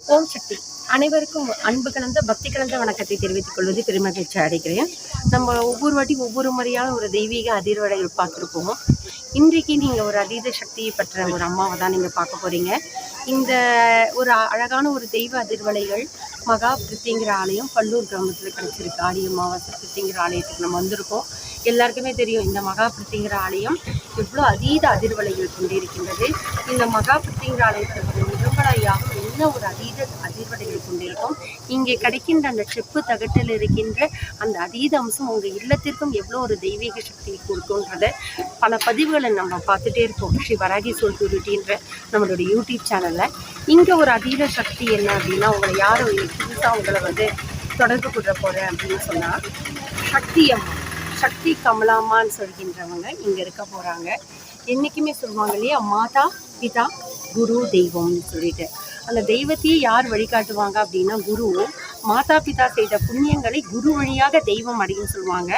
ஓம் சக்தி. அனைவருக்கும் அன்பு கலந்த பக்தி கலந்த வணக்கத்தை தெரிவித்துக் கொள்வது பெருமகிழ்ச்சி அடைகிறேன். நம்ம ஒவ்வொரு வாட்டி ஒவ்வொரு முறையான ஒரு தெய்வீக அதிர்வடைகள் பார்த்துருப்போம் இன்றைக்கு நீங்கள் ஒரு அதீத சக்தியை பற்ற ஒரு அம்மாவை தான் நீங்கள் பார்க்க போகிறீங்க இந்த ஒரு அழகான ஒரு தெய்வ அதிர்வலைகள் மகா பிரித்திங்கிற ஆலயம் பல்லூர் கிராமத்தில் கிடச்சிருக்கு. ஆடி அமாவாசை பிரித்திங்கிற ஆலயத்துக்கு நம்ம வந்திருக்கோம். எல்லாருக்குமே தெரியும் இந்த மகா பிரித்திங்கிற ஆலயம் எவ்வளோ அதீத அதிர்வலைகள் கொண்டிருக்கின்றது. இந்த மகா பிரித்திங்கிற ஆலயத்திற்கு நிரம்பலையாக என்ன ஒரு அதீத அதிர்வலைகள் கொண்டிருக்கும். இங்கே கிடைக்கின்ற அந்த செப்பு தகட்டில் இருக்கின்ற அந்த அதீத அம்சம் உங்கள் இல்லத்திற்கும் எவ்வளோ ஒரு தெய்வீக சக்தியை கொடுக்குன்றத பல பதிவுகளை நம்ம பார்த்துட்டே இருக்கோம் ஸ்ரீ வராகி சொல் குருட்டின்ற நம்மளுடைய யூடியூப் சேனலில். இங்கே ஒரு அதீத சக்தி என்ன அப்படின்னா உங்களை யாரும் புதுசாக உங்களை வந்து தொடர்பு கொள்ள போகிறேன் அப்படின்னு சொன்னால் சக்தி அம்மா. சக்தி கமலாமான்னு சொல்கின்றவங்க இங்கே இருக்க போகிறாங்க என்றைக்குமே சொல்லுவாங்க இல்லையா மாதா பிதா குரு தெய்வம்னு சொல்லிட்டு. அந்த தெய்வத்தையே யார் வழிகாட்டுவாங்க அப்படின்னா குரு. மாதா பிதா செய்த புண்ணியங்களை குரு வழியாக தெய்வம் அடையும் சொல்லுவாங்க.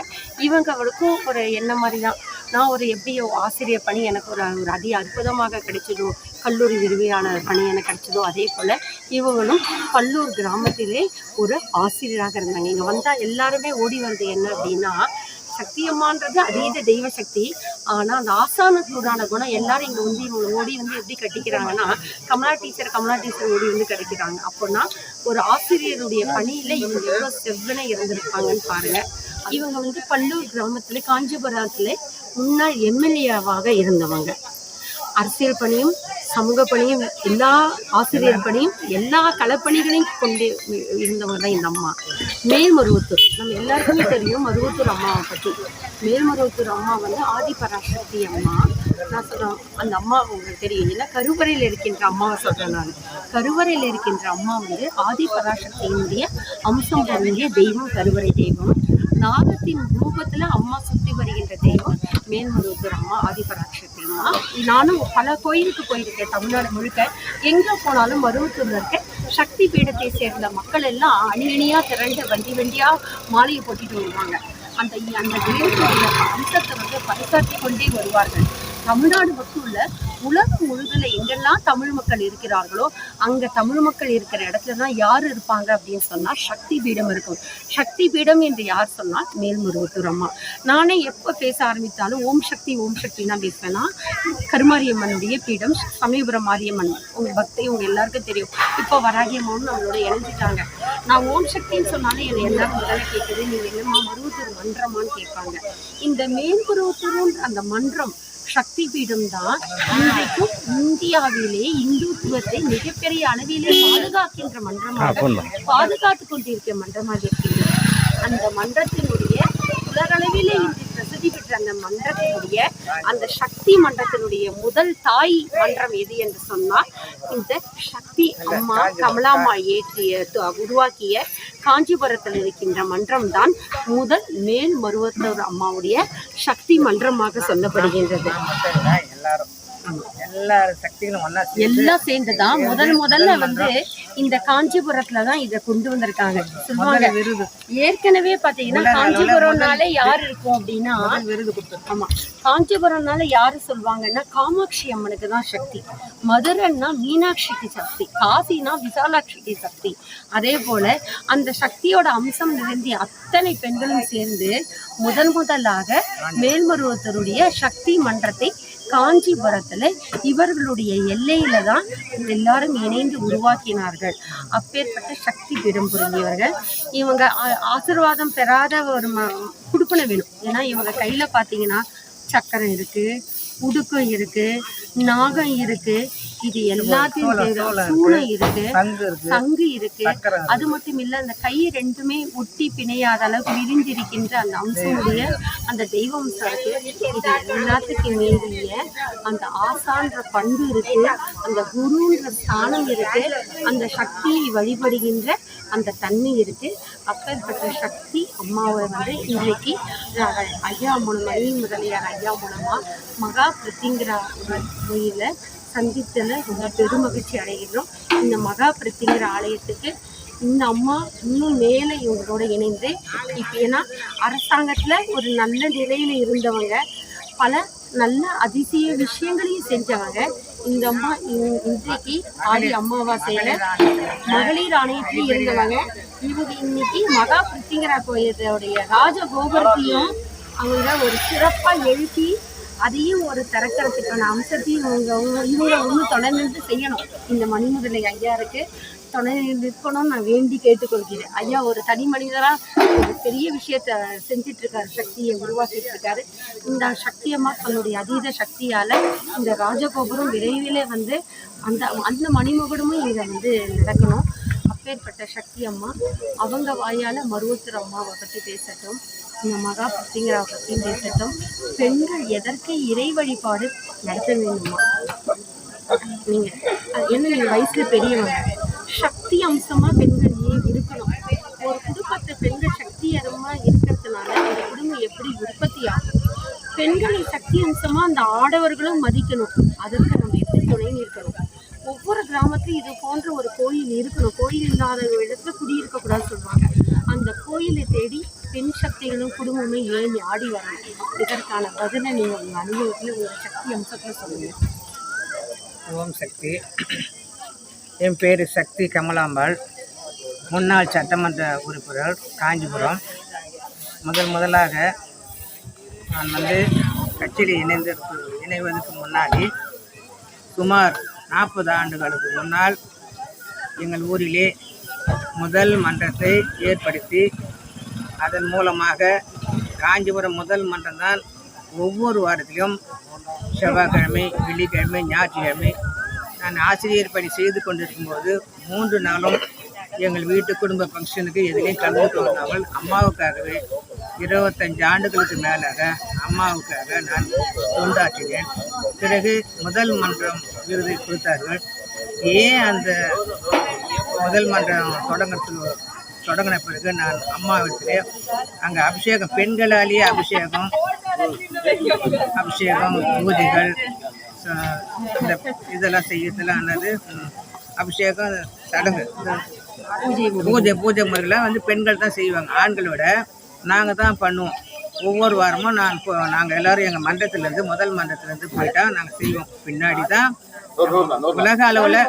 இவங்களுக்கும் ஒரு என்ன மாதிரி தான் நான் ஒரு எப்படியோ ஆசிரியர் பணி எனக்கு ஒரு ஒரு அதி அற்புதமாக கிடைச்சதோ கல்லூரி விரிவையாளர் பணி எனக்கு கிடைச்சதோ அதே போல் இவங்களும் பல்லூர் கிராமத்திலே ஒரு ஆசிரியராக இருந்தாங்க. இங்கே வந்தால் எல்லாருமே ஓடி வந்தது என்ன அப்படின்னா சக்தியம்மான்றது அதீத தெய்வ சக்தி. ஆனால் அந்த ஆசானத்துடான குணம் எல்லாரும் இங்கே வந்து இவங்களை ஓடி வந்து எப்படி கட்டிக்கிறாங்கன்னா கமலா டீச்சர் கமலா டீச்சர் ஓடி வந்து கட்டிக்கிறாங்க. அப்படின்னா ஒரு ஆசிரியருடைய பணியில் இவங்க எவ்வளோ செவ்வனை இருந்திருப்பாங்கன்னு பாருங்க. இவங்க வந்து பல்லூர் கிராமத்தில் காஞ்சிபுரத்தில் முன்னாள் எம்எல்ஏவாக இருந்தவங்க. அரசியல் பணியும் சமூக பணியும் எல்லா ஆசிரியர் பணியும் எல்லா களப்பணிகளையும் கொண்டு இருந்தவங்க தான் இந்த அம்மா. மேல்மருவத்தூர். நம்ம எல்லாருக்குமே தெரியும் மருவத்தூர் அம்மாவை பற்றி மேல்மருவத்தூர் அம்மா வந்து ஆதிபராசக்தி அம்மா. நான் சொல்கிறேன் அந்த அம்மா உங்களுக்கு தெரியும். ஏன்னா கருவறையில் இருக்கின்ற அம்மாவை சொல்கிறேன் நான். கருவறையில் இருக்கின்ற அம்மா வந்து ஆதிபராசக்தியினுடைய அம்சம் பொருந்திய தெய்வம் கருவறை தெய்வம். நாகத்தின் ரூபத்தில் அம்மா சுத்தி வருகின்ற தெய்வம் மேல்மருவத்தூர் அம்மா ஆதிபராட்சி அம்மா நானும் பல கோயிலுக்கு போயிருக்கேன் தமிழ்நாடு முழுக்க. எங்கே போனாலும் மருவத்தூர்ல இருக்க சக்தி பீடத்தை சேர்ந்த மக்கள் எல்லாம் அணி அணியாக திரண்டு வண்டி வண்டியாக மாலையை போட்டுட்டு வருவாங்க. அந்த அந்த தெய்வத்துடைய அம்சத்தை வந்து பரிசாற்றி கொண்டே வருவார்கள். தமிழ்நாடு மட்டும் இல்லை உலகம் முழுதுல எங்கெல்லாம் தமிழ் மக்கள் இருக்கிறார்களோ அங்க தமிழ் மக்கள் இருக்கிற இடத்துல தான் யார் இருப்பாங்க அப்படின்னு சொன்னா சக்தி பீடம் இருக்கும். சக்தி பீடம் என்று யார் சொன்னால் மேல்முருகத்தூர் அம்மா. நானே எப்போ பேச ஆரம்பித்தாலும் ஓம் சக்தி ஓம் சக்தி பேசுவேன்னா கருமாரியம்மனுடைய பீடம் சமயபுரம் மாரியம்மன். உங்க பக்தி உங்க எல்லாருக்கும் தெரியும். இப்போ வராகியம்மாவும் நம்மளோட இணைஞ்சிட்டாங்க. நான் ஓம் சக்தின்னு சொன்னாலே என்னை எல்லாரும் முதல்ல கேட்குது நீங்க என்னம்மா மருவத்தூர் மன்றமான்னு கேட்பாங்க. இந்த மேல்மருவத்தூர்ன்ற அந்த மன்றம் சக்தி பீடம் தான் இன்றைக்கும் இந்தியாவிலே இந்துத்துவத்தை மிகப்பெரிய அளவிலே பாதுகாக்கின்ற மன்றமாக பாதுகாத்து கொண்டிருக்கிற மன்றமாக இருக்கின்றது அந்த மன்றத்தினுடைய உலகளவிலே இன்று பிரசித்தி அந்த மன்றத்தினுடைய அந்த சக்தி மன்றத்தினுடைய முதல் தாய் மன்றம் எது என்று சொன்னால் இந்த சக்தி அம்மா கமலாம்மா ஏற்றிய உருவாக்கிய காஞ்சிபுரத்தில் இருக்கின்ற மன்றம் தான் முதல் மேல் மருவத்தூர் அம்மாவுடைய சக்தி மன்றமாக சொல்லப்படுகின்றது. எல்லாரும் சக்திகளும் சேர்ந்து எல்லாம் சேர்ந்துதான் முதல் முதல்ல வந்து இந்த காஞ்சிபுரத்துல தான் இதை கொண்டு வந்திருக்காங்க. சொல்லுவாங்க. விருது. ஏற்கனவே பாத்தீங்கன்னா காஞ்சிபுரம்னாலே யார் இருக்கும் அப்படின்னா விருது கொடுத்து ஆமா காஞ்சிபுரம்னால யாரு சொல்லுவாங்கன்னா காமாட்சி அம்மனுக்கு தான் சக்தி. மதுரைன்னா மீனாட்சிக்கு சக்தி. காசினா விசாலாட்சிக்கு சக்தி. அதே போல அந்த சக்தியோட அம்சம் நிறைந்த அத்தனை பெண்களும் சேர்ந்து முதல் முதலாக மேல்மருவத்தருடைய சக்தி மன்றத்தை காஞ்சிபுரத்தில் இவர்களுடைய எல்லையில தான் எல்லாரும் இணைந்து உருவாக்கினார்கள். அப்பேற்பட்ட சக்தி பீடம் புரிஞ்சவர்கள் இவங்க ஆசிர்வாதம் பெறாத ஒரு ம குடுப்பனை வேணும். ஏன்னா இவங்க கையில் பார்த்தீங்கன்னா சக்கரம் இருக்குது உடுக்கம் இருக்குது நாகம் இருக்கு. இது எல்லாத்தையும் சூளம் இருக்கு. சங்கு இருக்கு. அது மட்டும் இல்ல அந்த கை ரெண்டுமே ஒட்டி பிணையாத அளவுக்கு விரிஞ்சிருக்கின்ற அந்த அம்சமுடைய அந்த தெய்வம் இருக்கு இது எல்லாத்துக்கும் மீறிய அந்த ஆசான்ற பண்பு இருக்கு. அந்த குருன்ற ஸ்தானம் இருக்கு. அந்த சக்தியை வழிபடுகின்ற அந்த தன்மை இருக்கு. அப்பேற்பட்ட சக்தி அம்மாவை வந்து இன்றைக்கு ஐயா மூலமா மணி முதலியார் ஐயா மூலமா மகா பிரித்திங்கிற கோயில சந்தித்தல ரொம்ப பெருமகிழ்ச்சி அடைகிறோம் இந்த மகாபிரத்திங்கிற ஆலயத்துக்கு இந்த அம்மா இன்னும் மேலே இவங்களோட இணைந்து இப்போ ஏன்னா அரசாங்கத்தில் ஒரு நல்ல நிலையில் இருந்தவங்க பல நல்ல அதிசய விஷயங்களையும் செஞ்சவங்க. இந்த அம்மா இன்றைக்கு ஆடி அமாவாசையில மகளிர் ஆணையத்தில் இருந்தவங்க. இவங்க இன்னைக்கு மகா பிருத்திங்கரா கோயிலுடைய ராஜ கோபுரத்தையும் அவங்க ஒரு சிறப்பாக எழுப்பி அதையும் ஒரு திறக்கிறதுக்கான அம்சத்தையும் இவங்க அவங்க- இவங்க ஒன்று தொடர்ந்து செய்யணும். இந்த மணிமுதலை ஐயாருக்கு துணை நிற்கணும்னு நான் வேண்டி கேட்டுக்கொள்கிறேன். ஐயா ஒரு தனி மனிதராக ஒரு பெரிய விஷயத்த செஞ்சிட்டு இருக்காரு சக்தியை உருவாக்கிட்டு இருக்காரு இந்த சக்தியம்மா தன்னுடைய அதீத சக்தியால இந்த ராஜகோபுரம் விரைவிலே வந்து அந்த அந்த மணிமகுடமும் இதை வந்து நடக்கணும். அப்பேற்பட்ட சக்தி அம்மா. அவங்க வாயால் மருவத்தூர் அம்மாவை பற்றி பேசட்டும். இந்த மகா புத்திங்கராவை பற்றியும் பேசட்டும். பெண்கள் எதற்கு இறை வழிபாடு நடத்த வேண்டுமா? நீங்கள் அது என்ன வயசில் பெரியவங்க? சக்தி அம்சமாக பெண்கள் ஏன் இருக்கணும். ஒரு குடும்பத்தை பெண்கள் சக்திகரமா இருக்கிறதுனால அந்த குடும்பம் எப்படி உற்பத்தி ஆகும்? பெண்களை சக்தி அம்சமாக அந்த ஆடவர்களும் மதிக்கணும். அதற்கு நம்ம எப்படி துணை நிற்கணும்? ஒவ்வொரு கிராமத்திலும் இது போன்ற ஒரு கோயில் இருக்கணும். கோயில் இல்லாத இடத்துல குடியிருக்கக்கூடாதுன்னு சொல்லுவாங்க. அந்த கோயிலை தேடி பெண் சக்திகளும் குடும்பமும் ஏன் ஆடி வரணும் இதற்கான பதிலை நீங்கள் உங்கள் அனுபவத்தில் ஒரு சக்தி அம்சத்தில் சொல்லுங்கள் ஓம் சக்தி. என் பேர் சக்தி கமலாம்பாள். முன்னாள் சட்டமன்ற உறுப்பினர் காஞ்சிபுரம். முதல் முதலாக நான் வந்து கட்சியில் இணைந்து இணைவதற்கு முன்னாடி சுமார் நாற்பது ஆண்டுகளுக்கு முன்னால் எங்கள் ஊரிலே முதல் மன்றத்தை ஏற்படுத்தி அதன் மூலமாக காஞ்சிபுரம் முதல் மன்றம்தான் ஒவ்வொரு வாரத்திலும் செவ்வாய்க்கிழமை வெள்ளிக்கிழமை ஞாயிற்றுக்கிழமை நான் ஆசிரியர் பணி செய்து கொண்டிருக்கும்போது மூன்று நாளும் எங்கள் வீட்டு குடும்ப ஃபங்க்ஷனுக்கு எதிலையும் கலந்து கொள்ளாமல் அம்மாவுக்காகவே இருபத்தஞ்சு ஆண்டுகளுக்கு மேலாக அம்மாவுக்காக நான் தொண்டாற்றினேன் பிறகு முதல் மன்றம் விருதை கொடுத்தார்கள். ஏன் அந்த முதல் மன்றம் தொடங்கத்துக்கு தொடங்கின பிறகு நான் அம்மாவிடத்திலே அங்கே அபிஷேகம் பெண்களாலேயே அபிஷேகம் அபிஷேகம் பூஜைகள் இந்த இதெல்லாம் செய்யறதுலாம் என்னது? அபிஷேகம் சடங்கு பூஜை பூஜை பூஜை முறைகள்லாம் வந்து பெண்கள் தான் செய்வாங்க. ஆண்களை விட நாங்கள் தான் பண்ணுவோம். ஒவ்வொரு வாரமும் நான் இப்போ நாங்கள் எல்லோரும் எங்கள் மன்றத்துலேருந்து முதல் மன்றத்துலேருந்து போயிட்டா நாங்கள் செய்வோம். பின்னாடி தான் உலக அளவில்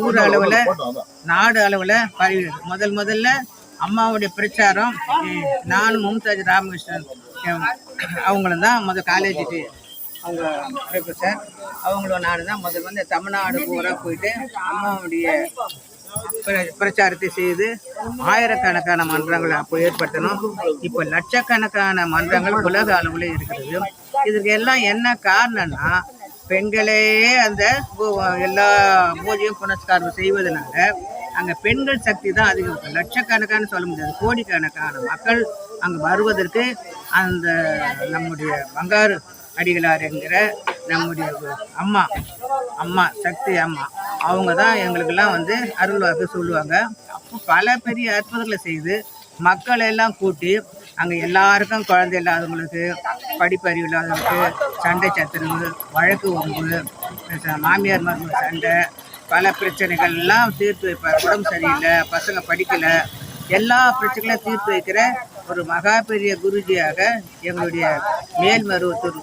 ஊர் அளவில் நாடு அளவில் பரவி முதல் முதல்ல அம்மாவுடைய பிரச்சாரம் நானும் மும்தாஜ் ராமகிருஷ்ணன் அவங்களும் தான் முதல் காலேஜுக்கு அவங்க சார் அவங்களும் நானும் தான் முதல் வந்து தமிழ்நாடு பூரா போயிட்டு அம்மாவுடைய பிரச்சாரத்தை செய்து ஆயிரக்கணக்கான மன்றங்களை அப்போ ஏற்படுத்தணும் இப்போ லட்சக்கணக்கான மன்றங்கள் உலக அளவில் இருக்கிறது. இதுக்கு எல்லாம் என்ன காரணம்னா பெண்களே அந்த எல்லா பூஜையும் புனஸ்காரம் செய்வதனால அங்கே பெண்கள் சக்தி தான் அதிகம் இருக்கும். லட்சக்கணக்கான சொல்ல முடியாது கோடிக்கணக்கான மக்கள் அங்கே வருவதற்கு அந்த நம்முடைய பங்காரு அடிகளார் என்கிற நம்முடைய அம்மா. அம்மா சக்தி அம்மா. அவங்க தான் எங்களுக்கெல்லாம் வந்து அருள்வாக்கு சொல்லுவாங்க. அப்போ பல பெரிய அற்புதங்களை செய்து மக்களை எல்லாம் கூட்டி அங்கே எல்லாருக்கும் குழந்தை இல்லாதவங்களுக்கு படிப்பறிவு இல்லாதவங்களுக்கு சண்டை சத்துருவு வழக்கு ஒம்பு மாமியார் மருமக சண்டை பல பிரச்சனைகள் எல்லாம் தீர்த்து வைப்பார். உடம்பு சரியில்லை பசங்க படிக்கலை. எல்லா பிரச்சனைகளையும் தீர்த்து வைக்கிற ஒரு மகா பெரிய குருஜியாக எங்களுடைய மேல்மருவத்தூர்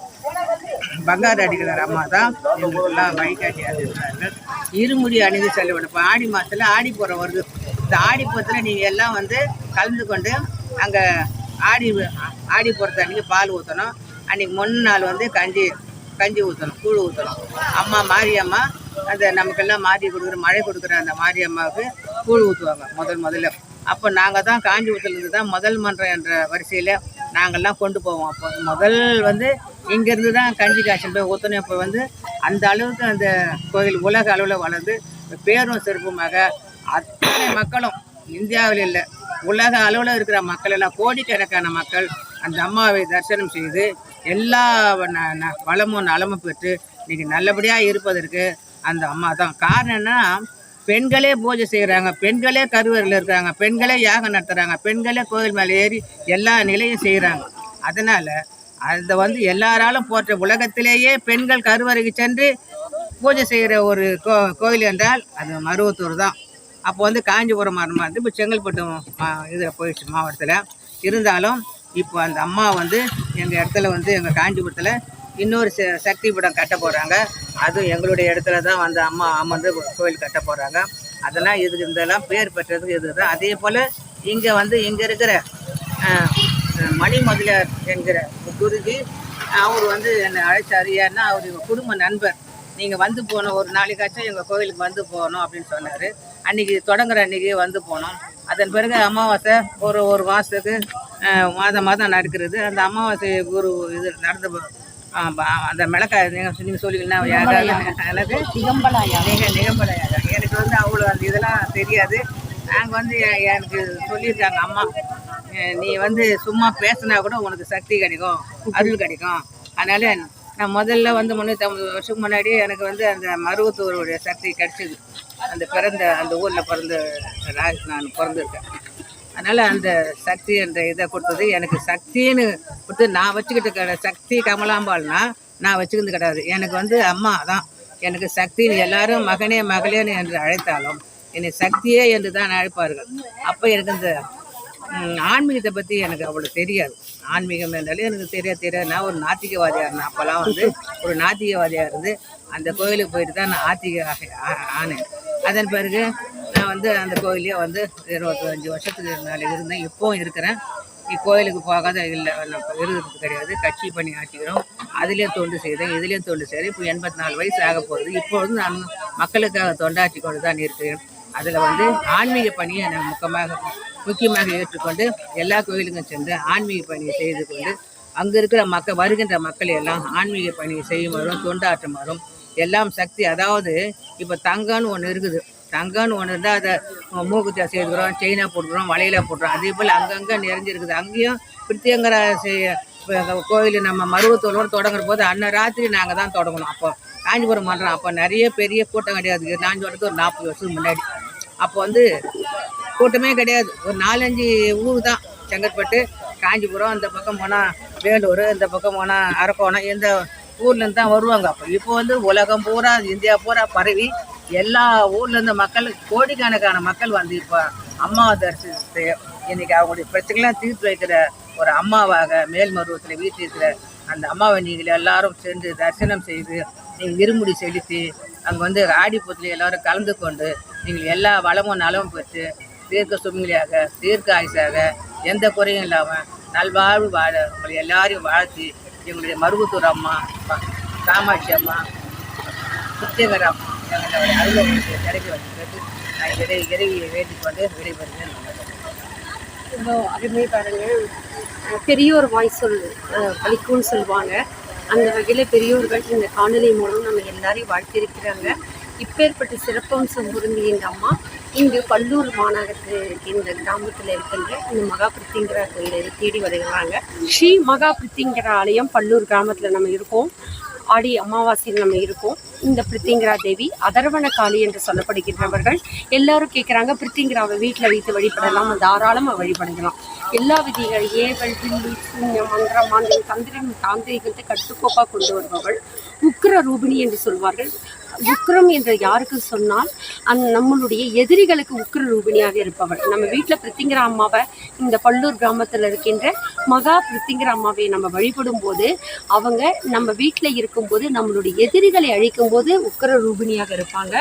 பங்காரு அடிகளார் அம்மா தான் எங்களுக்கெல்லாம் வழிகாட்டியாக இருக்கிறார்கள் இருமுடி அணிந்து செல்லப்படும் இப்போ ஆடி மாதத்தில் ஆடிப்புறம் வருது இந்த ஆடிப்புறத்தில் நீங்கள் எல்லாம் வந்து கலந்து கொண்டு அங்கே ஆடி ஆடி போகிறது அன்றைக்கி பால் ஊற்றணும் அன்றைக்கி முன் நாள் வந்து கஞ்சி கஞ்சி ஊற்றணும் கூழ் ஊற்றணும் அம்மா மாரியம்மா அந்த நமக்கெல்லாம் மாறி கொடுக்குற மழை கொடுக்குற அந்த மாரியம்மாவுக்கு கூழ் ஊற்றுவாங்க முதல் முதல்ல. அப்போ நாங்கள் தான் காஞ்சிபுரத்துலேருந்து தான் முதல் மன்றம் என்ற வரிசையில் நாங்கள்லாம் கொண்டு போவோம். அப்போ முதல் வந்து இங்கேருந்து தான் கஞ்சி காய்ச்சல் போய் ஊற்றணும் இப்போ வந்து அந்த அளவுக்கு அந்த கோயில் உலக அளவில் வளர்ந்து பேரும் சிறப்புமாக அத்தனை மக்களும் இந்தியாவில் இல்லை உலக அளவில் இருக்கிற மக்கள் எல்லாம் கோடிக்கணக்கான மக்கள் அந்த அம்மாவை தரிசனம் செய்து எல்லா ந- ந- வளமும் நலமும் பெற்று இன்றைக்கி நல்லபடியாக இருப்பதற்கு அந்த அம்மா தான். காரணம் என்னன்னா பெண்களே பூஜை செய்கிறாங்க பெண்களே கருவறையில் இருக்கிறாங்க பெண்களே யாகம் நடத்துகிறாங்க பெண்களே கோயில் மேலே ஏறி எல்லா நிலையும் செய்கிறாங்க அதனால் அதை வந்து எல்லாராலும் போற்ற உலகத்திலேயே பெண்கள் கருவறைக்கு சென்று பூஜை செய்கிற ஒரு கோ கோயில் என்றால் அது மருவத்தூர் தான். அப்போ வந்து காஞ்சிபுரம் மரம் வந்து இப்போ செங்கல்பட்டு இதில் போயிடுச்சு மாவட்டத்தில். இருந்தாலும் இப்போ அந்த அம்மா வந்து எங்கள் இடத்துல வந்து எங்கள் காஞ்சிபுரத்தில் இன்னொரு ச- சக்தி பீடம் கட்ட போகிறாங்க அதுவும் எங்களுடைய இடத்துல தான் வந்து அம்மா அமர்ந்து கோயில் கட்ட போகிறாங்க அதெல்லாம் இதுக்கு இதெல்லாம் பேர் பெற்றதுக்கு இது தான். அதே போல் இங்கே வந்து இங்கே இருக்கிற மணிமதுலர் மணி முதலியார் என்கிற குருஜி அவர் வந்து என்னை அழைச்சார். ஏன்னா அவர் எங்கள் குடும்ப நண்பர். நீங்கள் வந்து போகணும். ஒரு நாளைக்காச்சும் எங்கள் கோயிலுக்கு வந்து போகணும் அப்படின்னு சொன்னார். அன்றைக்கி தொடங்குற அன்றைக்கி வந்து போனோம். அதன் பிறகு அமாவாசை ஒரு ஒரு மாதத்துக்கு மாதம் மாதம் நடக்கிறது. அந்த அமாவாசை குரு இது நடந்து அந்த மிளகாய் நீங்கள் நீங்கள் சொல்லிங்கன்னா எனக்கு? திகம்பலாயா? நிக நிகம்பலையாக எனக்கு வந்து அவ்வளோ அந்த இதெல்லாம் தெரியாது. நாங்கள் வந்து எனக்கு சொல்லியிருக்காங்க அம்மா. நீ வந்து சும்மா பேசினா கூட உனக்கு சக்தி கிடைக்கும் அருள் கிடைக்கும். அதனால நான் முதல்ல வந்து முந்நூற்றம்பது வருஷத்துக்கு முன்னாடி எனக்கு வந்து அந்த மருவத்தூருடைய சக்தி கிடைச்சிது. அந்த பிறந்த அந்த ஊரில் பிறந்த நான் பிறந்திருக்கேன். அதனால் அந்த சக்தி என்ற இதை கொடுத்தது எனக்கு சக்தின்னு கொடுத்து நான் வச்சுக்கிட்டு கிடையாது சக்தி கமலாம்பாள்னா நான் வச்சுக்கிறது கிடையாது. எனக்கு வந்து அம்மா தான். எனக்கு சக்தின்னு எல்லாரும் மகனே மகளேன்னு என்று அழைத்தாலும் என்னை சக்தியே என்று தான் அழைப்பார்கள். அப்போ எனக்கு இந்த ஆன்மீகத்தை பற்றி எனக்கு அவ்வளோ தெரியாது. ஆன்மீகம் என்றாலே எனக்கு தெரிய தெரியாது நான் ஒரு நாத்திகவாதியாக இருந்தேன். அப்போல்லாம் வந்து ஒரு நாத்திகவாதியாக இருந்து அந்த கோயிலுக்கு போயிட்டு தான் நான் ஆத்திக ஆ- ஆனேன். அதன் பிறகு நான் வந்து அந்த கோயிலே வந்து இருபத்தஞ்சி வருஷத்துக்கு மேலே இருந்தேன். இப்போவும் இருக்கிறேன். இக்கோயிலுக்கு போகாத இல்லை நான் இருக்கிறது கிடையாது. கட்சி பணி ஆட்டிக்கிறோம். அதுலேயும் தொண்டு செய்தேன் இதுலேயும் தொண்டு செய்தேன். இப்போ எண்பத்தி நாலு வயசு ஆக போகுது. இப்பொழுது நான் மக்களுக்காக தொண்டாற்றி கொண்டு தான் இருக்கிறேன். அதில் வந்து ஆன்மீக பணியை நான் முக்கியமாக முக்கியமாக ஏற்றுக்கொண்டு எல்லா கோயிலுக்கும் சென்று ஆன்மீக பணியை செய்து கொண்டு அங்கே இருக்கிற மக்கள் வருகின்ற மக்கள் எல்லாம் ஆன்மீக பணியை செய்யுமாறும் தொண்டாற்றுமாறும் எல்லாம் சக்தி அதாவது இப்போ தங்கம்னு ஒன்று இருக்குது. தங்கம்னு ஒன்று இருந்தால் அதை மூக்குத்தியா செய்துக்கிறோம் செயினாக போட்டுக்கிறோம் வலையில் போட்டுறோம் அதே போல் அங்கங்கே நிறைஞ்சிருக்குது. அங்கேயும் பிரித்தியங்கர செய்ய கோயில் நம்ம மருவத்தூரோடு தொடங்குற போது அன்ன ராத்திரி நாங்கள் தான் தொடங்கணும். அப்போ காஞ்சிபுரம் மன்றம் அப்போ நிறைய பெரிய கூட்டம் கிடையாது. நான் சொல்கிறது ஒரு நாற்பது வருஷத்துக்கு முன்னாடி. அப்போ வந்து கூட்டமே கிடையாது. ஒரு நாலஞ்சு ஊர் தான். செங்கற்பட்டு காஞ்சிபுரம் இந்த பக்கம் போனால் வேலூர் இந்த பக்கம் போனால் அரக்கோணம் இந்த ஊர்லேருந்து தான் வருவாங்க. அப்போ இப்போ வந்து உலகம் பூரா இந்தியா பூரா பரவி எல்லா ஊர்லேருந்து மக்கள் கோடிக்கணக்கான மக்கள் வந்து இப்போ அம்மாவை தரிசித்து இன்னைக்கு அவங்களுடைய பிரச்சனைலாம் தீர்த்து வைக்கிற ஒரு அம்மாவாக மேல்மருவத்தில் வீட்டிருக்கிற அந்த அம்மாவை நீங்கள் எல்லாரும் சென்று தரிசனம் செய்து நீங்கள் இருமுடி செலுத்தி அங்கே வந்து ஆடிப்பூத்தில் எல்லாரும் கலந்து கொண்டு நீங்கள் எல்லா வளமும் நலமும் பெற்று தீர்க்க சுமங்கலியாக தீர்க்க ஆயுசாக எந்த குறையும் இல்லாமல் நல்வாழ்வு வாழ உங்களை எல்லாரையும் வாழ்த்தி எங்களுடைய மருவத்தூர் அம்மா காமாட்சி அம்மா புத்தியகர் அம்மா. எங்களுடைய அருள் நான் இறை வேண்டிக் கொண்டு விடைபெறுகிறேன் ரொம்ப அருமை பாருங்க பெரியோர் வாய் சொல் பலிக்கும்னு சொல்லுவாங்க அந்த வகையில் பெரியோர்கள் இந்த காணொலி மூலம் நம்ம எல்லாரையும் வாழ்த்திருக்கிறாங்க இப்பேற்பட்ட சிறப்பம்சம் பொருந்திய இந்த அம்மா இங்கு பல்லூர் மாநகரத்தில் இருக்கின்ற கிராமத்தில் இருக்கின்ற இந்த மகா பிரித்திங்கிற கோயிலை தேடி வருகிறாங்க. ஸ்ரீ மகா பிரித்திங்கிற ஆலயம் பல்லூர் கிராமத்தில் நம்ம இருக்கோம். ஆடி அமாவாசையில் நம்ம இருக்கோம். இந்த பிரித்திங்கரா தேவி அதர்வன காளி என்று சொல்லப்படுகின்றவர்கள் எல்லாரும் கேட்குறாங்க பிரித்திங்கிராவை வீட்டில் வைத்து வழிபடலாம் தாராளமாக வழிபடலாம். எல்லா விதிகள் ஏவல் பில்லி சூன்யம் மந்திரம் மாந்திரம் தந்திரம் தாந்திரிகத்தை கட்டுக்கோப்பாக கொண்டு வருபவள் உக்கிர ரூபிணி என்று சொல்வார்கள். உக்ரம் என்று யாருக்கு சொன்னால் அந் நம்மளுடைய எதிரிகளுக்கு உக்ர ரூபிணியாக இருப்பவள். நம்ம வீட்டில் பிரித்திங்கிற அம்மாவை இந்த பல்லூர் கிராமத்தில் இருக்கின்ற மகா பிரித்திங்கிற அம்மாவை நம்ம வழிபடும் போது அவங்க நம்ம வீட்டில் இருக்கும்போது நம்மளுடைய எதிரிகளை அழிக்கும் போது உக்கிர ரூபிணியாக இருப்பாங்க.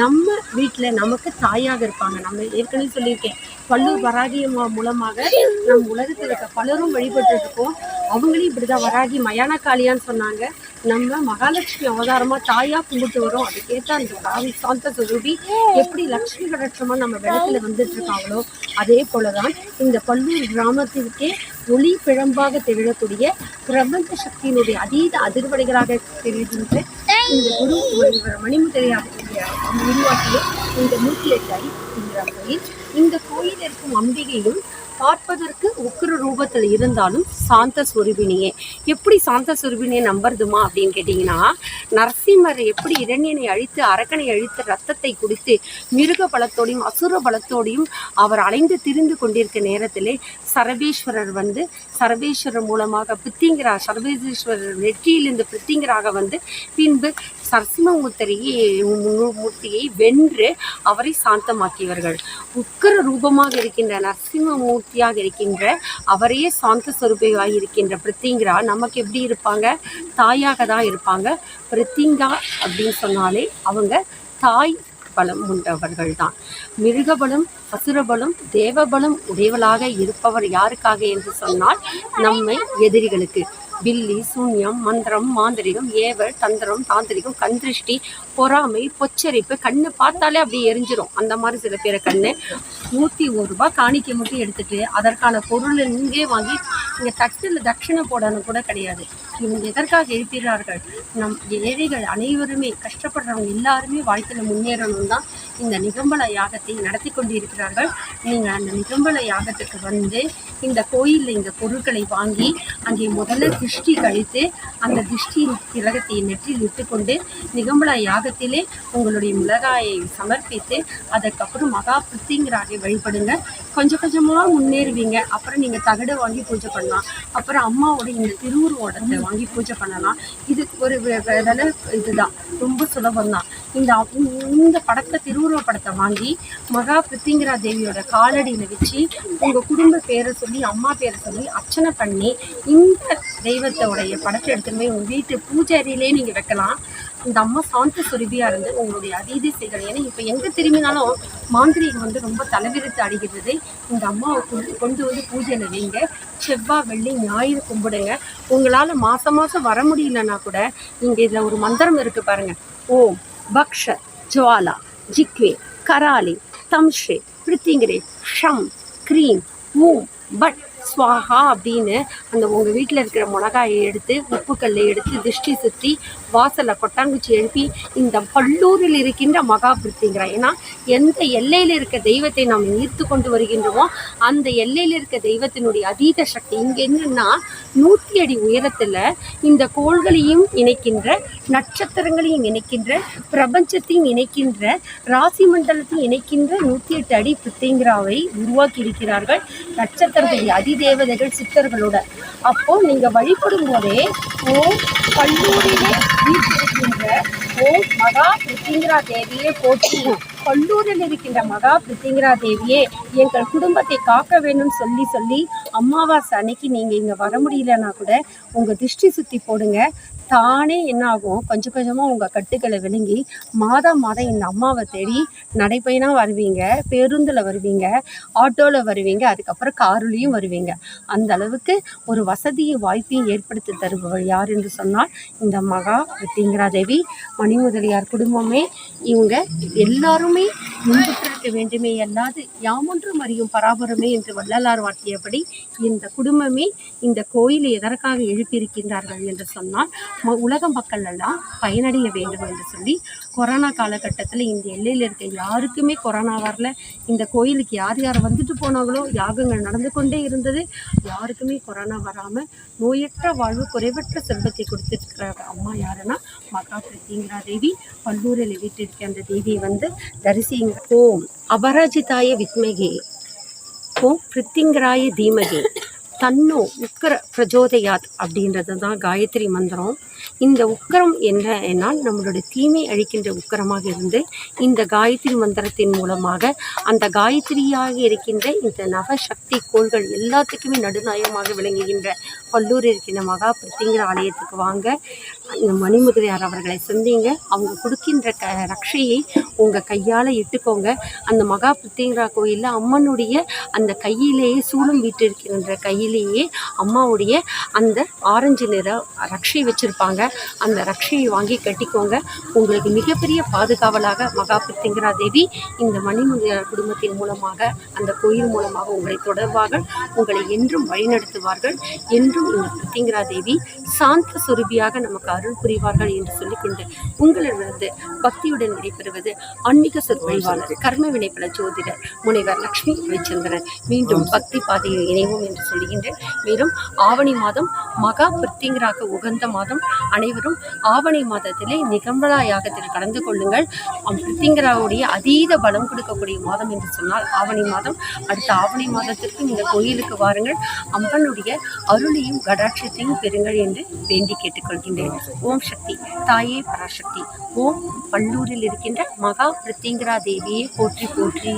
நம்ம வீட்டில் நமக்கு தாயாக இருப்பாங்க. நம்ம ஏற்கனவே சொல்லியிருக்கேன் பல்லூர் வராகி அம்மா மூலமாக நம் உலகத்தில் இருக்க பலரும் வழிபட்டு இருக்கோம் அவங்களையும் இப்படிதான் வராகி மயான காளியான்னு சொன்னாங்க. நம்ம மகாலட்சுமி அவதாரமா தாயா கும்பிட்டு வரோம். அதுக்கேற்ற அந்த காவி சாந்த சுரூபி எப்படி லக்ஷ்மி கடற்றமா நம்ம வெள்ளத்துல வந்துட்டு இருக்காங்களோ அதே போலதான் இந்த பல்லூர் கிராமத்திற்கே ஒளி பிழம்பாக திகழக்கூடிய பிரபஞ்ச சக்தியினுடைய அதீத அதிர்வடைகளாக தெரிகின்ற இந்த குரு ஒருவர் மணிமுதிரையாக உருவாக்கிய இந்த நூற்றி எட்டு ஐ அப்படிங்கிற கோயில் இந்த கோயில் இருக்கும் அம்பிகையும் பார்ப்பதற்கு உக்கிர ரூபத்தில் இருந்தாலும் சாந்த சொருபினியே. எப்படி சாந்த சொருபினியை நம்புறதுமா அப்படின்னு கேட்டிங்கன்னா நரசிம்மர் எப்படி இரண்யனை அழித்து அரக்கனை அழித்து ரத்தத்தை குடித்து மிருக பலத்தோடையும் அசுர பலத்தோடையும் அவர் அலைந்து திரிந்து கொண்டிருக்க நேரத்திலே சரபேஸ்வரர் வந்து சரபேஸ்வரர் மூலமாக பித்திங்கிரா சரபேஸ்வரர் நெற்றியிலிருந்து பித்திங்கிராக வந்து பின்பு சரசிம்மூர்த்தியை மூர்த்தியை வென்று அவரை சாந்தமாக்கியவர்கள். உக்கர ரூபமாக இருக்கின்ற நரசிம்மமூர்த்தியாக இருக்கின்ற அவரே சாந்த சுரூபியாக இருக்கின்ற பிரித்திங்கரா நமக்கு எப்படி இருப்பாங்க? தாயாக தான் இருப்பாங்க. பிரித்திங்கா அப்படின்னு சொன்னாலே அவங்க தாய் பலம் உண்டவர்கள் தான் மிருகபலம் அசுரபலம் தேவபலம் உடையவளாக இருப்பவர் யாருக்காக என்று சொன்னால் நம்மை எதிரிகளுக்கு. பில்லி சூன்யம் மந்திரம் மாந்திரிகம் ஏவல் தந்திரம் தாந்திரிகம் கந்திருஷ்டி பொறாமை பொச்சரிப்பு கண்ணு பார்த்தாலே அப்படியே எரிஞ்சிரும். அந்த மாதிரி சில பேரை கண்ணு. நூற்றி ஒரு ரூபாய் காணிக்கை மட்டும் எடுத்துட்டு அதற்கான பொருள் இங்கே வாங்கி இங்கே தட்டில் தட்சிணை போடணும் கூட கிடையாது. இவங்க எதற்காக இருக்கிறார்கள் நம் ஏழைகள் அனைவருமே கஷ்டப்படுறவங்க எல்லாருமே வாழ்க்கையில் முன்னேறணும் தான் இந்த நிகம்பல யாகத்தை நடத்தி கொண்டு இருக்கிறார்கள் நீங்கள் அந்த நிகம்பல யாகத்துக்கு வந்து இந்த கோயிலில் இந்த பொருட்களை வாங்கி அங்கே முதல்ல திருஷ்டி கழித்து அந்த திருஷ்டி திலகத்தை நெற்றில் இட்டுக்கொண்டு நிகம்பல யாகத்திலே உங்களுடைய மிளகாயை சமர்ப்பித்து அதற்கப்புறம் மகா பிருத்திங்கராக வழிபடுங்க. கொஞ்சம் கொஞ்சமாக முன்னேறுவீங்க. அப்புறம் நீங்கள் தகடு வாங்கி பூஜை பண்ணலாம். அப்புறம் அம்மாவோட இந்த திருவுருவோடத்தை வாங்கி பூஜை பண்ணலாம். இது ஒரு வே- இதுதான். ரொம்ப சுலபம் தான் இந்த இந்த படத்தை திருவுருவ படத்தை வாங்கி மகா பிருத்திங்கரா தேவியோட காலடியில் வச்சு உங்கள் குடும்ப பேரை சொல்லி அம்மா பேரை சொல்லி அர்ச்சனை பண்ணி இந்த தெய்வத்தோடைய படத்தை எடுத்துகிட்டு போய் உங்கள் வீட்டு பூஜை நீங்கள் வைக்கலாம். இந்த அம்மா சாந்த சுருதியாக இருந்து உங்களுடைய அதீதி செய்கள் ஏன்னா இப்போ எங்கே திரும்பினாலும் மாந்திரீகம் வந்து ரொம்ப தலைவிரித்து அடைகிறது இந்த அம்மாவை கொண்டு கொண்டு வந்து பூஜையில் வைங்க. செவ்வாய் வெள்ளி ஞாயிறு கும்பிடுங்க. உங்களால் மாதம் மாதம் வர முடியலன்னா கூட இங்கே இதில் ஒரு மந்திரம் இருக்குது பாருங்கள் ஓம் பக்ஷ ஜுவாலா ஜிக்வே கராலி தம்ஷே பிரித்திங்கரே ஷம் க்ரீம் ஊம் பட் ஸ்வாஹா அப்படின்னு அந்த உங்கள் வீட்டில் இருக்கிற மிளகாயை எடுத்து உப்புக்கல்லை எடுத்து திருஷ்டி சுற்றி வாசலில் கொட்டாங்குச்சி எழுப்பி இந்த பல்லூரில் இருக்கின்ற மகாபிரித்திங்கிறார் ஏன்னா எந்த எல்லையில் இருக்க தெய்வத்தை நாம் ஈர்த்து கொண்டு வருகின்றோமோ அந்த எல்லையில் இருக்க தெய்வத்தினுடைய அதீத சக்தி இங்கே என்னென்னா நூற்றி அடி உயரத்தில் இந்த கோள்களையும் இணைக்கின்ற நட்சத்திரங்களையும் இணைக்கின்ற பிரபஞ்சத்தையும் இணைக்கின்ற ராசி மண்டலத்தையும் இணைக்கின்ற நூற்றி எட்டு அடி பித்திங்கிராவை உருவாக்கி இருக்கிறார்கள் நட்சத்திரத்துடைய தேவதைகள் சித்தர்களோட. அப்போ நீங்க வழிபடும் போதே ஓ கல்லூரியிலே வீற்றிருக்கின்ற ஓ மகா பிருத்திங்கிரா தேவியே போற்றி. கல்லூரில் இருக்கின்ற மகா பிருத்திங்கிரா தேவியே எங்கள் குடும்பத்தை காக்க வேணும்னு சொல்லி சொல்லி அமாவாசை அன்னைக்கு நீங்க இங்க வர முடியலன்னா கூட உங்க திருஷ்டி சுத்தி போடுங்க. தானே என்னாகும்? கொஞ்சம் கொஞ்சமாக உங்கள் கட்டுக்களை விழுங்கி மாதம் மாதம் இந்த அம்மாவை தேடி நடைப்பயணம் வருவீங்க பேருந்தில் வருவீங்க ஆட்டோவில் வருவீங்க அதுக்கப்புறம் காருலேயும் வருவீங்க. அந்த அளவுக்கு ஒரு வசதியும் வாய்ப்பையும் ஏற்படுத்தி தருபவர் யார் என்று சொன்னால் இந்த மகா வித்திங்கரா தேவி மணிமுதலியார் குடும்பமே. இவங்க எல்லாருமே முன்பற்றிருக்க வேண்டுமே அல்லாது யாமொன்றும் அறியும் பராபரமே என்று வள்ளலார் வாட்டியபடி இந்த குடும்பமே இந்த கோயிலை எதற்காக எழுப்பியிருக்கின்றார்கள் என்று சொன்னால் உலக மக்கள் எல்லாம் பயனடைய வேண்டும் என்று சொல்லி கொரோனா காலகட்டத்தில் இந்த எல்லையில் இருக்க யாருக்குமே கொரோனா வரல. இந்த கோயிலுக்கு யார் யார் வந்துட்டு போனாங்களோ யாகங்கள் நடந்து கொண்டே இருந்தது யாருக்குமே கொரோனா வராமல் நோயற்ற வாழ்வு குறைவற்ற செல்வத்தை கொடுத்துருக்கிற அம்மா யாருன்னா மகா பிரித்திங்கரா தேவி பல்லூரில் வீட்டிற்கு அந்த தேவியை வந்து தரிசிங்க ஓம் அபராஜிதாய வித்மகே. ஓம் பிரித்திங்கராய தீமகே. தன்னோ உக்கர பிரஜோதயாத் அப்படின்றது தான் காயத்ரி மந்திரம். இந்த உக்கரம் என்ன என்னால் நம்மளுடைய தீமை அழிக்கின்ற உக்கரமாக இருந்து இந்த காயத்ரி மந்திரத்தின் மூலமாக அந்த காயத்ரியாக இருக்கின்ற இந்த நவசக்தி கோள்கள் எல்லாத்துக்குமே நடுநாயகமாக விளங்குகின்ற பல்லூர் இருக்கின்ற மகா பிரத்திங்கிற ஆலயத்துக்கு வாங்க. இந்த மணிமுதிரையார் அவர்களை சந்திங்க. அவங்க கொடுக்கின்ற க ரக்ஷையை உங்கள் கையால் இட்டுக்கோங்க. அந்த மகா பிரித்திங்கரா கோயிலில் அம்மனுடைய அந்த கையிலேயே சூலம் வீட்டிருக்கின்ற கையிலேயே அம்மாவுடைய அந்த ஆரஞ்சு நிற ரக்ஷை வச்சுருப்பாங்க. அந்த ரக்ஷையை வாங்கி கட்டிக்கோங்க. உங்களுக்கு மிகப்பெரிய பாதுகாவலாக மகா பிரித்திங்கரா தேவி இந்த மணிமுதியார் குடும்பத்தின் மூலமாக அந்த கோயில் மூலமாக உங்களை தொடர்வார்கள். உங்களை என்றும் வழிநடத்துவார்கள். என்றும் இந்த பிரித்திங்கரா தேவி சாந்த சுரபியாக நமக்கு அருள் புரிவார்கள் என்று சொல்லிக்கொண்டு உங்களிடமிருந்து பக்தியுடன் விடைபெறுவது ஆன்மீக சொற்பொழிவாளர் கர்ம வினைப்பல ஜோதிடர் முனைவர் லக்ஷ்மி ரவிச்சந்திரன் மீண்டும் பக்தி பாதையில் இணைவோம் என்று சொல்லுகின்றேன் மேலும் ஆவணி மாதம் மகா பிருத்திங்கராக உகந்த மாதம். அனைவரும் ஆவணி மாதத்திலே நிகம்பலா யாகத்தில் கலந்து கொள்ளுங்கள். பிருத்திங்கராவுடைய அதீத பலம் கொடுக்கக்கூடிய மாதம் என்று சொன்னால் ஆவணி மாதம். அடுத்த ஆவணி மாதத்திற்கு இந்த கோயிலுக்கு வாருங்கள். அம்பனுடைய அருளையும் கடாட்சத்தையும் பெறுங்கள் என்று வேண்டி கேட்டுக்கொள்கின்றேன். ஓம் சக்தி. தாயே பராசக்தி. ஓம் பல்லூரில் இருக்கின்ற மகா பிருத்திங்கரா தேவியை போற்றி போற்றி.